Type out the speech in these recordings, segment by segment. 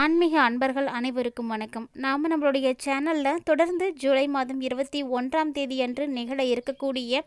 ஆன்மீக அன்பர்கள் அனைவருக்கும் வணக்கம். நாம் நம்மளுடைய சேனலில் தொடர்ந்து ஜூலை மாதம் இருபத்தி ஒன்றாம் தேதி அன்று நிகழ இருக்கக்கூடிய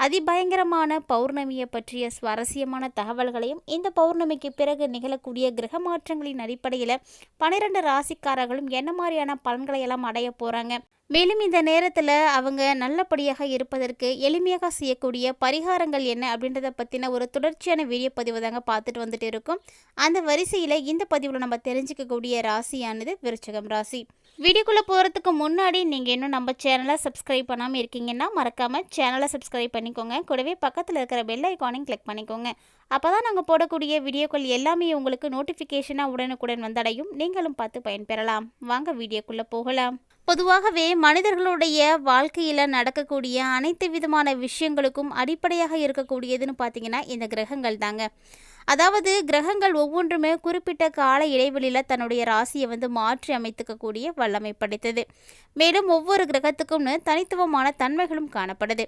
அதிபயங்கரமான பௌர்ணமியை பற்றிய சுவாரஸ்யமான தகவல்களையும் இந்த பௌர்ணமிக்கு பிறகு நிகழக்கூடிய கிரக மாற்றங்களின் அடிப்படையில் பனிரெண்டு ராசிக்காரர்களும் என்ன மாதிரியான பலன்களை எல்லாம் அடைய போகிறாங்க மேலும் இந்த நேரத்தில் அவங்க நல்லபடியாக இருப்பதற்கு எளிமையாக செய்யக்கூடிய பரிகாரங்கள் என்ன அப்படின்றத பற்றின ஒரு தொடர்ச்சியான வீடியோ பதிவு தாங்க பார்த்துட்டு வந்துட்டு இருக்கோம். அந்த வரிசையில் இந்த பதிவில் நம்ம தெரிஞ்சுக்கக்கூடிய ராசியானது விருச்சகம் ராசி. வீடியோக்குள்ளே போகிறதுக்கு முன்னாடி நீங்கள் இன்னும் நம்ம சேனலை சப்ஸ்கிரைப் பண்ணாமல் இருக்கீங்கன்னா மறக்காமல் சேனலை சப்ஸ்கிரைப் பண்ணிக்கோங்க. கூடவே பக்கத்தில் இருக்கிற பெல் ஐக்கானையும் கிளிக் பண்ணிக்கோங்க. அப்போ தான் நாங்கள் போடக்கூடிய வீடியோக்கள் எல்லாமே உங்களுக்கு நோட்டிஃபிகேஷனாக உடனுக்குடன் வந்தடையும். நீங்களும் பார்த்து பயன்பெறலாம். வாங்க வீடியோக்குள்ளே போகலாம். பொதுவாகவே மனிதர்களுடைய வாழ்க்கையில் நடக்கக்கூடிய அனைத்து விதமான விஷயங்களுக்கும் அடிப்படையாக இருக்கக்கூடியதுன்னு பார்த்தீங்கன்னா இந்த கிரகங்கள் தாங்க அதாவது கிரகங்கள் ஒவ்வொன்றுமே குறிப்பிட்ட கால இடைவெளியில் தன்னுடைய ராசியை வந்து மாற்றி அமைத்துக்கக்கூடிய வல்லமை படைத்தது. மேலும் ஒவ்வொரு கிரகத்துக்கும்னு தனித்துவமான தன்மைகளும் காணப்படுது.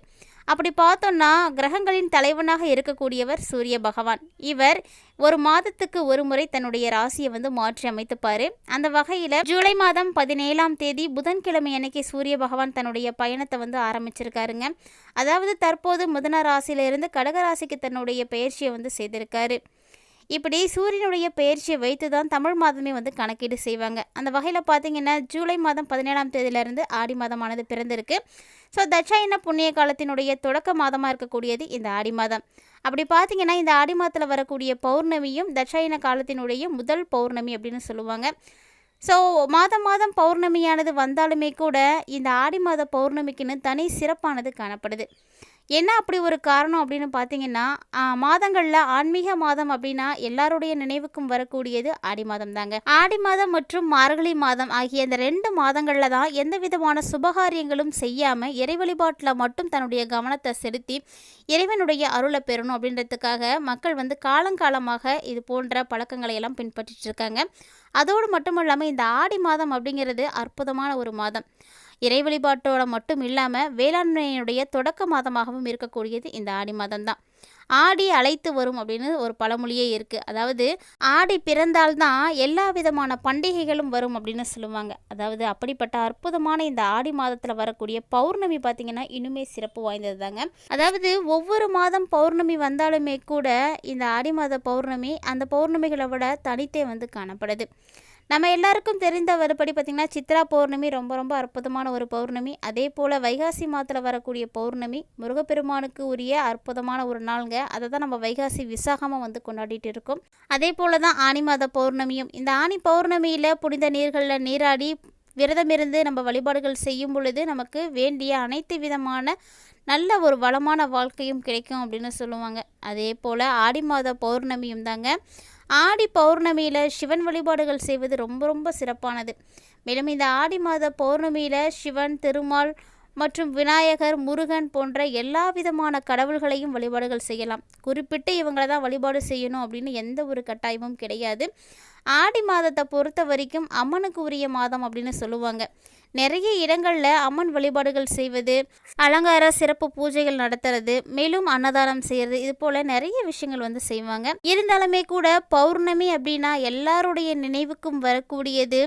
அப்படி பார்த்தோன்னா கிரகங்களின் தலைவனாக இருக்கக்கூடியவர் சூரிய பகவான். இவர் ஒரு மாதத்துக்கு ஒரு முறை தன்னுடைய ராசியை வந்து மாற்றி அமைத்துப்பார். அந்த வகையில் ஜூலை மாதம் பதினேழாம் தேதி புதன்கிழமை அன்னைக்கு சூரிய பகவான் தன்னுடைய பயணத்தை வந்து ஆரம்பிச்சிருக்காருங்க. அதாவது தற்போது மிதன ராசியிலிருந்து கடக ராசிக்கு தன்னுடைய பயிற்சியை வந்து செய்திருக்காரு. இப்படி சூரியனுடைய பெயர்ச்சியை வைத்து தான் தமிழ் மாதமே வந்து கணக்கீடு செய்வாங்க. அந்த வகையில் பார்த்தீங்கன்னா ஜூலை மாதம் பதினேழாம் தேதியிலிருந்து ஆடி மாதமானது பிறந்திருக்கு. ஸோ தட்சாயன புண்ணிய காலத்தினுடைய தொடக்க மாதமாக இருக்கக்கூடியது இந்த ஆடி மாதம். அப்படி பார்த்தீங்கன்னா இந்த ஆடி மாதத்தில் வரக்கூடிய பௌர்ணமியும் தட்சாயன காலத்தினுடைய முதல் பௌர்ணமி அப்படின்னு சொல்லுவாங்க. ஸோ மாதம் மாதம் பௌர்ணமியானது வந்தாலுமே கூட இந்த ஆடி மாத பௌர்ணமிக்குன்னு தனி சிறப்பானது காணப்படுது. என்ன அப்படி ஒரு காரணம் அப்படின்னு பார்த்தீங்கன்னா மாதங்களில் ஆன்மீக மாதம் அப்படின்னா எல்லாருடைய நினைவுக்கும் வரக்கூடியது ஆடி மாதம் தாங்க. ஆடி மாதம் மற்றும் மார்கழி மாதம் ஆகிய இந்த ரெண்டு மாதங்களில் தான் எந்த விதமான சுபகாரியங்களும் செய்யாமல் இறை வழிபாட்டில் மட்டும் தன்னுடைய கவனத்தை செலுத்தி இறைவனுடைய அருளை பெறணும் அப்படின்றதுக்காக மக்கள் வந்து காலங்காலமாக இது போன்ற பழக்கங்களை எல்லாம் பின்பற்றிட்டு இருக்காங்க. அதோடு மட்டும் இல்லாமல் இந்த ஆடி மாதம் அப்படிங்கிறது அற்புதமான ஒரு மாதம். இறை வழிபாட்டோட மட்டும் இல்லாமல் வேளாண்மையினுடைய தொடக்க மாதமாகவும் இருக்கக்கூடியது இந்த ஆடி மாதம் தான் ஆடி அழைத்து வரும் அப்படின்னு ஒரு பழமொழியே இருக்குது அதாவது ஆடி பிறந்தால்தான் எல்லா விதமான பண்டிகைகளும் வரும் அப்படின்னு சொல்லுவாங்க. அதாவது அப்படிப்பட்ட அற்புதமான இந்த ஆடி மாதத்தில் வரக்கூடிய பௌர்ணமி பார்த்திங்கன்னா இன்னுமே சிறப்பு வாய்ந்தது தாங்க அதாவது ஒவ்வொரு மாதம் பௌர்ணமி வந்தாலுமே கூட இந்த ஆடி மாத பௌர்ணமி அந்த பௌர்ணமிகளை விட தனித்தே வந்து காணப்படுது. நம்ம எல்லாருக்கும் தெரிந்த வருபடி பார்த்திங்கன்னா சித்ரா பௌர்ணமி ரொம்ப ரொம்ப அற்புதமான ஒரு பௌர்ணமி. அதே போல் வைகாசி மாதத்தில் வரக்கூடிய பௌர்ணமி முருகப்பெருமானுக்கு உரிய அற்புதமான ஒரு நாளுங்க. அதை தான் நம்ம வைகாசி விசாகமாக வந்து கொண்டாடிட்டு இருக்கோம். அதே போல் தான் ஆனி மாத பௌர்ணமியும். இந்த ஆனி பௌர்ணமியில் புனித நீர்களில் நீராடி விரதமிருந்து நம்ம வழிபாடுகள் செய்யும் பொழுது நமக்கு வேண்டிய அனைத்து விதமான நல்ல ஒரு வளமான வாழ்க்கையும் கிடைக்கும் அப்படின்னு சொல்லுவாங்க. அதே போல் ஆடி மாத பௌர்ணமியும் தாங்க. ஆடி பௌர்ணமியில் சிவன் வழிபாடுகள் செய்வது ரொம்ப ரொம்ப சிறப்பானது. மேலும் இந்த ஆடி மாத பௌர்ணமியில் சிவன் திருமால் மற்றும் விநாயகர் முருகன் போன்ற எல்லா விதமான கடவுள்களையும் வழிபாடுகள் செய்யலாம். குறிப்பிட்டு இவங்களை தான் வழிபாடு செய்யணும் அப்படின்னு எந்த ஒரு கட்டாயமும் கிடையாது. ஆடி மாதத்தை பொறுத்த வரைக்கும் அம்மனுக்கு உரிய மாதம் அப்படின்னு சொல்லுவாங்க. நிறைய இடங்களில் அம்மன் வழிபாடுகள் செய்வது அலங்கார சிறப்பு பூஜைகள் நடத்துறது மேலும் அன்னதானம் செய்கிறது இது போல் நிறைய விஷயங்கள் வந்து செய்வாங்க. இருந்தாலுமே கூட பௌர்ணமி அப்படின்னா எல்லாருடைய நினைவுக்கும் வரக்கூடியது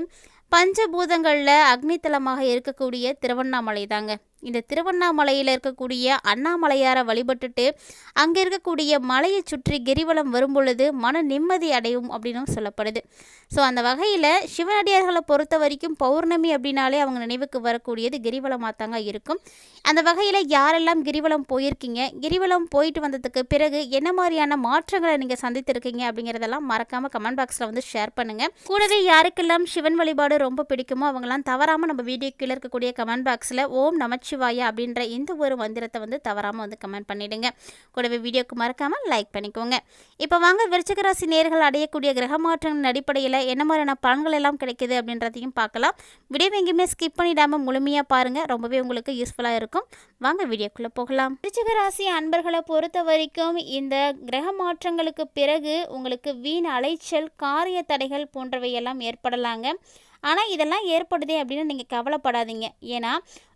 பஞ்சபூதங்களில் அக்னித்தலமாக இருக்கக்கூடிய திருவண்ணாமலை தாங்க இந்த திருவண்ணாமலையில் இருக்கக்கூடிய அண்ணாமலையாரை வழிபட்டுட்டு அங்கே இருக்கக்கூடிய மலையை சுற்றி கிரிவலம் வரும் பொழுது மன நிம்மதி அடையும் அப்படின்னு சொல்லப்படுது. ஸோ அந்த வகையில் சிவனடியார்களை பொறுத்த வரைக்கும் பௌர்ணமி அப்படின்னாலே அவங்க நினைவுக்கு வரக்கூடியது கிரிவலமாக தாங்க இருக்கும். அந்த வகையில் யாரெல்லாம் கிரிவலம் போயிருக்கீங்க? கிரிவலம் போயிட்டு வந்ததுக்கு பிறகு என்ன மாதிரியான மாற்றங்களை நீங்கள் சந்தித்திருக்கீங்க அப்படிங்கிறதெல்லாம் மறக்காமல் கமெண்ட் பாக்ஸில் வந்து ஷேர் பண்ணுங்கள் கூடவே யாருக்கெல்லாம் சிவன் வழிபாடு ரொம்ப பிடிக்குமோ அவங்களாம் தவறாமல் நம்ம வீடியோ கீழே இருக்கக்கூடிய கமெண்ட் பாக்ஸில் ஓம் நமச்சிவாயா அப்படின்ற இந்த ஒரு மந்திரத்தை வந்து தவறாமல் வந்து கமெண்ட் பண்ணிவிடுங்க கூடவே வீடியோக்கு மறக்காமல் லைக் பண்ணிக்கோங்க. இப்போ வாங்க விருச்சகராசி நேர்கள் அடையக்கூடிய கிரக மாற்றங்களின் அடிப்படையில் என்ன மாதிரியான பலன்கள் எல்லாம் கிடைக்குது அப்படின்றதையும் பார்க்கலாம். வீடியோ எங்கேயுமே ஸ்கிப் பண்ணிடாமல் முழுமையாக பாருங்கள் ரொம்பவே உங்களுக்கு யூஸ்ஃபுல்லாக இருக்கும். வாங்க வீடியோக்குள்ளே போகலாம். விருச்சிக ராசி அன்பர்களை பொறுத்த வரைக்கும் இந்த கிரக மாற்றங்களுக்கு பிறகு உங்களுக்கு வீண் அலைச்சல் காரிய தடைகள் போன்றவையெல்லாம் ஏற்படலாங்க. ஆனால் இதெல்லாம் ஏற்படுதே அப்படின்னு நீங்கள் கவலைப்படாதீங்க. ஏன்னா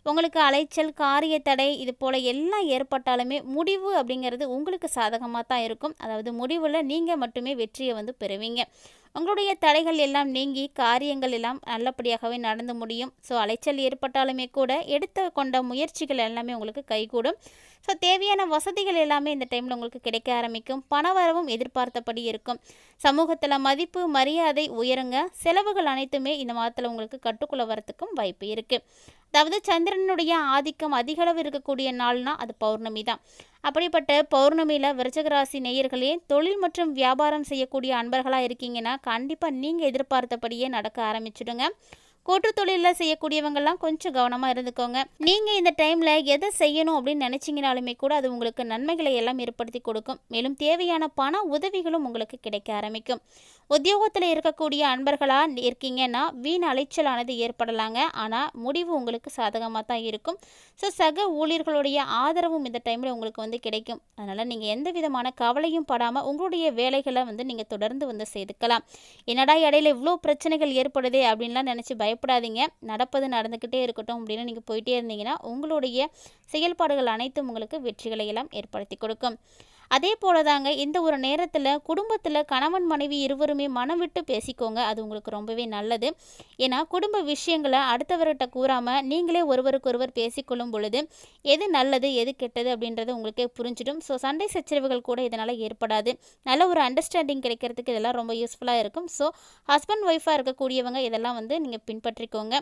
உங்களுக்கு அலைச்சல் காரிய தடை இது போல் எல்லாம் ஏற்பட்டாலுமே முடிவு அப்படிங்கிறது உங்களுக்கு சாதகமாக தான் இருக்கும். அதாவது முடிவில் நீங்கள் மட்டுமே வெற்றியை வந்து பெறுவீங்க. உங்களுடைய தடைகள் எல்லாம் நீங்கி காரியங்கள் எல்லாம் நல்லபடியாகவே நடந்து முடியும். ஸோ அலைச்சல் ஏற்பட்டாலுமே கூட எடுத்து கொண்ட முயற்சிகள் எல்லாமே உங்களுக்கு கைகூடும். ஸோ தேவையான வசதிகள் எல்லாமே இந்த டைமில் உங்களுக்கு கிடைக்க ஆரம்பிக்கும். பணவரவும் எதிர்பார்த்தபடி இருக்கும். சமூகத்தில் மதிப்பு மரியாதை உயருங்க. செலவுகள் அனைத்துமே இந்த மாதத்தில் உங்களுக்கு கட்டுக்குள்ள வரத்துக்கும் வாய்ப்பு இருக்குது அதாவது சந்திரனுடைய ஆதிக்கம் அதிகளவு இருக்கக்கூடிய நாள்னா அது பௌர்ணமி தான். அப்படிப்பட்ட பௌர்ணமியில் விருச்சகராசி நேயர்களே தொழில் மற்றும் வியாபாரம் செய்யக்கூடிய அன்பர்களாக இருக்கீங்கன்னா கண்டிப்பாக நீங்கள் எதிர்பார்த்தபடியே நடக்க ஆரம்பிச்சிடுங்க. கூட்டு தொழிலில் செய்யக்கூடியவங்கெல்லாம் கொஞ்சம் கவனமாக இருந்துக்கோங்க. நீங்கள் இந்த டைமில் எதை செய்யணும் அப்படின்னு நினச்சிங்கனாலுமே கூட அது உங்களுக்கு நன்மைகளை எல்லாம் ஏற்படுத்தி கொடுக்கும். மேலும் தேவையான பண உதவிகளும் உங்களுக்கு கிடைக்க ஆரம்பிக்கும். உத்தியோகத்தில் இருக்கக்கூடிய அன்பர்களாக இருக்கீங்கன்னா வீண் அலைச்சலானது ஏற்படலாங்க. ஆனால் முடிவு உங்களுக்கு சாதகமாக தான் இருக்கும். ஸோ சக ஊழியர்களுடைய ஆதரவும் இந்த டைமில் உங்களுக்கு வந்து கிடைக்கும். அதனால் நீங்கள் எந்த விதமான கவலையும் படாமல் உங்களுடைய வேலைகளை வந்து நீங்கள் தொடர்ந்து வந்து செய்துக்கலாம். என்னடா இடையில இவ்வளோ பிரச்சனைகள் ஏற்படுதே அப்படின்லாம் நினச்சி பயப்படாதீங்க. நடப்பது நடந்துக்கிட்டே இருக்கட்டும் அப்படின்னு நீங்கள் போயிட்டே இருந்தீங்கன்னா உங்களுடைய செயல்பாடுகள் அனைத்தும் உங்களுக்கு வெற்றிகளை எல்லாம் ஏற்படுத்தி கொடுக்கும். அதே போல தாங்க இந்த ஒரு நேரத்தில் குடும்பத்தில் கணவன் மனைவி இருவருமே மனம் விட்டு பேசிக்கோங்க. அது உங்களுக்கு ரொம்பவே நல்லது. ஏன்னா குடும்ப விஷயங்களை அடுத்தவர்கிட்ட கூறாமல் நீங்களே ஒருவருக்கொருவர் பேசிக்கொள்ளும் பொழுது எது நல்லது எது கெட்டது அப்படின்றது உங்களுக்கே புரிஞ்சிடும். ஸோ சண்டை சச்சரவுகள் கூட இதனால் ஏற்படாது. நல்ல ஒரு அண்டர்ஸ்டாண்டிங் கிடைக்கிறதுக்கு இதெல்லாம் ரொம்ப யூஸ்ஃபுல்லாக இருக்கும். ஸோ ஹஸ்பண்ட் ஒய்ஃபாக இருக்கக்கூடியவங்க இதெல்லாம் வந்து நீங்கள் பின்பற்றிக்கோங்க.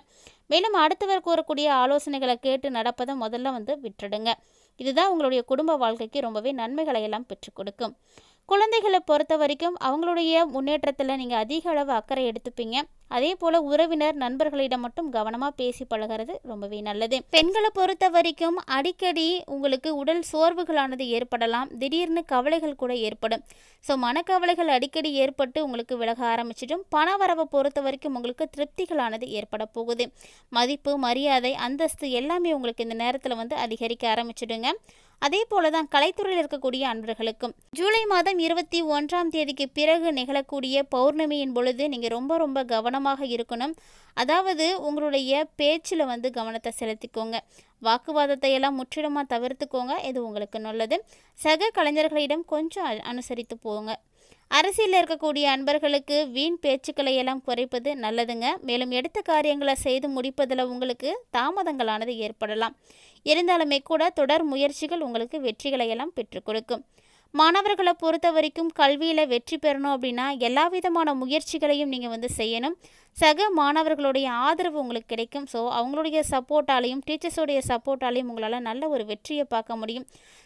மேலும் அடுத்தவர் கூறக்கூடிய ஆலோசனைகளை கேட்டு நடப்பதை முதல்ல வந்து விட்டுடுங்க. இதுதான் உங்களுடைய குடும்ப வாழ்க்கைக்கு ரொம்பவே நன்மைகளை எல்லாம் பெற்றுக் கொடுக்கும். குழந்தைகளை பொறுத்த வரைக்கும் அவங்களுடைய முன்னேற்றத்தில் நீங்கள் அதிக அளவு அக்கறை எடுத்துப்பீங்க. அதே போல் உறவினர் நண்பர்களிடம் மட்டும் கவனமாக பேசி பழகிறது ரொம்பவே நல்லது. பெண்களை பொறுத்த வரைக்கும் அடிக்கடி உங்களுக்கு உடல் சோர்வுகளானது ஏற்படலாம். திடீர்னு கவலைகள் கூட ஏற்படும். ஸோ மனக்கவலைகள் அடிக்கடி ஏற்பட்டு உங்களுக்கு விலக ஆரம்பிச்சிடும். பண வரவை பொறுத்த வரைக்கும் உங்களுக்கு திருப்திகளானது ஏற்பட போகுது. மதிப்பு மரியாதை அந்தஸ்து எல்லாமே உங்களுக்கு இந்த நேரத்தில் வந்து அதிகரிக்க ஆரம்பிச்சிடுங்க. அதே போலதான் கலைத்துறையில் இருக்கக்கூடிய அன்பர்களுக்கும். ஜூலை மாதம் இருபத்தி ஒன்றாம் தேதிக்கு பிறகு நிகழக்கூடிய பௌர்ணமியின் பொழுது நீங்கள் ரொம்ப ரொம்ப கவனமாக இருக்கணும். அதாவது உங்களுடைய பேச்சில் வந்து கவனத்தை செலுத்திக்கோங்க. வாக்குவாதத்தை எல்லாம் முற்றிலுமாக தவிர்த்துக்கோங்க. இது உங்களுக்கு நல்லது. சக கலைஞர்களிடம் கொஞ்சம் அனுசரித்து போங்க. அரசியலில் இருக்கக்கூடிய அன்பர்களுக்கு வீண் பேச்சுக்களை எல்லாம் குறைப்பது நல்லதுங்க. மேலும் எடுத்த காரியங்களை செய்து முடிப்பதில் உங்களுக்கு தாமதங்களானது ஏற்படலாம். இருந்தாலுமே கூட தொடர் முயற்சிகள் உங்களுக்கு வெற்றிகளை எல்லாம் பெற்றுக் கொடுக்கும். மாணவர்களை பொறுத்த வரைக்கும் கல்வியில் வெற்றி பெறணும் அப்படின்னா எல்லா விதமான முயற்சிகளையும் நீங்கள் வந்து செய்யணும். சக மாணவர்களுடைய ஆதரவு உங்களுக்கு கிடைக்கும். ஸோ அவங்களுடைய சப்போர்ட்டாலையும் டீச்சர்ஸோடைய சப்போர்ட்டாலையும் உங்களால் நல்ல ஒரு வெற்றியை பார்க்க முடியும்.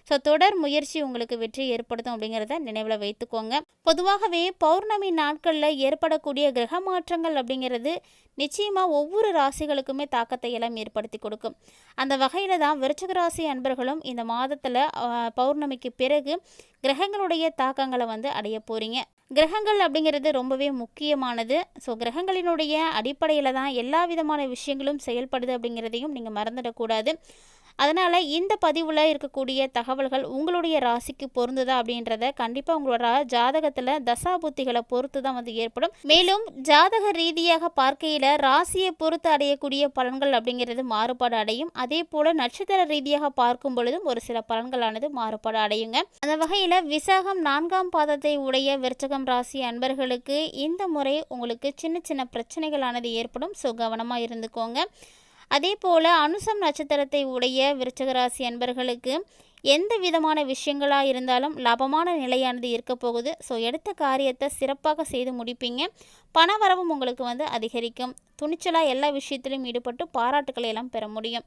ஸோ தொடர் முயற்சி உங்களுக்கு வெற்றி ஏற்படுத்தும் அப்படிங்கிறத நினைவில் வைத்துக்கோங்க. பொதுவாகவே பௌர்ணமி நாட்களில் ஏற்படக்கூடிய கிரக மாற்றங்கள் அப்படிங்கிறது நிச்சயமாக ஒவ்வொரு ராசிகளுக்குமே தாக்கத்தை எல்லாம் ஏற்படுத்தி கொடுக்கும். அந்த வகையில் தான் விருச்சக ராசி அன்பர்களும் இந்த மாதத்தில் பௌர்ணமிக்கு பிறகு கிரகங்களுடைய தாக்கங்களை வந்து அடைய போகிறீங்க கிரகங்கள் அப்படிங்கிறது ரொம்பவே முக்கியமானது. ஸோ கிரகங்களினுடைய அடிப்படையில் தான் எல்லா விதமான விஷயங்களும் செயல்படுது அப்படிங்கிறதையும் நீங்கள் மறந்துடக்கூடாது. அதனால் இந்த பதிவில் இருக்கக்கூடிய தகவல்கள் உங்களுடைய ராசிக்கு பொருந்துதா அப்படின்றத கண்டிப்பாக உங்களோட ஜாதகத்தில் தசாபுத்திகளை பொறுத்து தான் வந்து ஏற்படும். மேலும் ஜாதக ரீதியாக பார்க்கையில் ராசியை பொறுத்து அடையக்கூடிய பலன்கள் அப்படிங்கிறது மாறுபாடு அடையும். அதே போல் நட்சத்திர ரீதியாக பார்க்கும் பொழுதும் ஒரு சில பலன்களானது மாறுபாடு அடையுங்க. அந்த வகையில் விசாகம் நான்காம் பாதத்தை உடைய விருச்சகம் ராசி அன்பர்களுக்கு இந்த முறை உங்களுக்கு சின்ன சின்ன பிரச்சனைகளானது ஏற்படும். ஸோ கவனமாக இருந்துக்கோங்க. அதே போல் அனுசம் நட்சத்திரத்தை உடைய விருச்சகராசி அன்பர்களுக்கு எந்த விதமான விஷயங்களாக இருந்தாலும் லாபமான நிலையானது இருக்க போகுது. ஸோ எடுத்த காரியத்தை சிறப்பாக செய்து முடிப்பீங்க. பண வரவும் உங்களுக்கு வந்து அதிகரிக்கும். துணிச்சலாக எல்லா விஷயத்திலும் ஈடுபட்டு பாராட்டுக்களை எல்லாம் பெற முடியும்.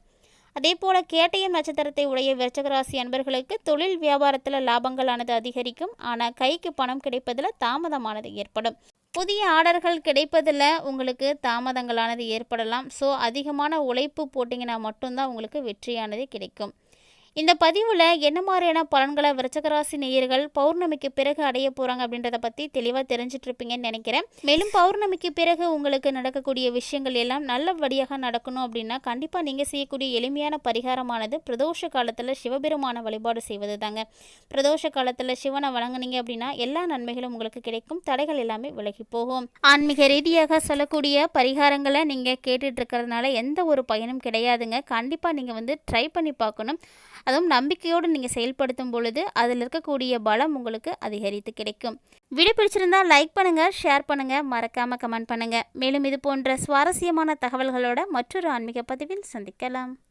அதே போல் கேட்டயம் நட்சத்திரத்தை உடைய விருச்சகராசி அன்பர்களுக்கு தொழில் வியாபாரத்தில் லாபங்களானது அதிகரிக்கும். ஆனால் கைக்கு பணம் கிடைப்பதில் தாமதமானது ஏற்படும். புதிய ஆர்டர்கள் கிடைப்பதில் உங்களுக்கு தாமதங்களானது ஏற்படலாம். ஸோ அதிகமான உழைப்பு போட்டிங்கன்னா மட்டும்தான் உங்களுக்கு வெற்றியானது கிடைக்கும். இந்த பதிவில் என்ன மாதிரியான பலன்களை விரச்சகராசி நேயர்கள் பௌர்ணமிக்கு பிறகு அடைய போகிறாங்க அப்படின்றத பற்றி தெளிவாக தெரிஞ்சிட்ருப்பீங்கன்னு நினைக்கிறேன். மேலும் பௌர்ணமிக்கு பிறகு உங்களுக்கு நடக்கக்கூடிய விஷயங்கள் எல்லாம் நல்லபடியாக நடக்கணும் அப்படின்னா கண்டிப்பாக நீங்கள் செய்யக்கூடிய எளிமையான பரிகாரமானது பிரதோஷ காலத்தில் சிவபெருமான வழிபாடு செய்வது தாங்க பிரதோஷ காலத்தில் சிவனை வழங்குனீங்க அப்படின்னா எல்லா நன்மைகளும் உங்களுக்கு கிடைக்கும். தடைகள் எல்லாமே விலகி போகும். ஆன்மீக ரீதியாக சொல்லக்கூடிய பரிகாரங்களை நீங்கள் கேட்டுட்ருக்கிறதுனால எந்த ஒரு பயனும் கிடையாதுங்க. கண்டிப்பாக நீங்கள் வந்து ட்ரை பண்ணி பார்க்கணும். அதுவும் நம்பிக்கையோடு நீங்கள் செயல்படுத்தும் பொழுது அதில் இருக்கக்கூடிய பலம் உங்களுக்கு அதிகரித்து கிடைக்கும். வீடியோ பிடிச்சிருந்தா லைக் பண்ணுங்கள் ஷேர் பண்ணுங்கள் மறக்காமல் கமெண்ட் பண்ணுங்கள் மேலும் இது போன்ற சுவாரஸ்யமான தகவல்களோட மற்றொரு ஆன்மீக பதிவில் சந்திக்கலாம்.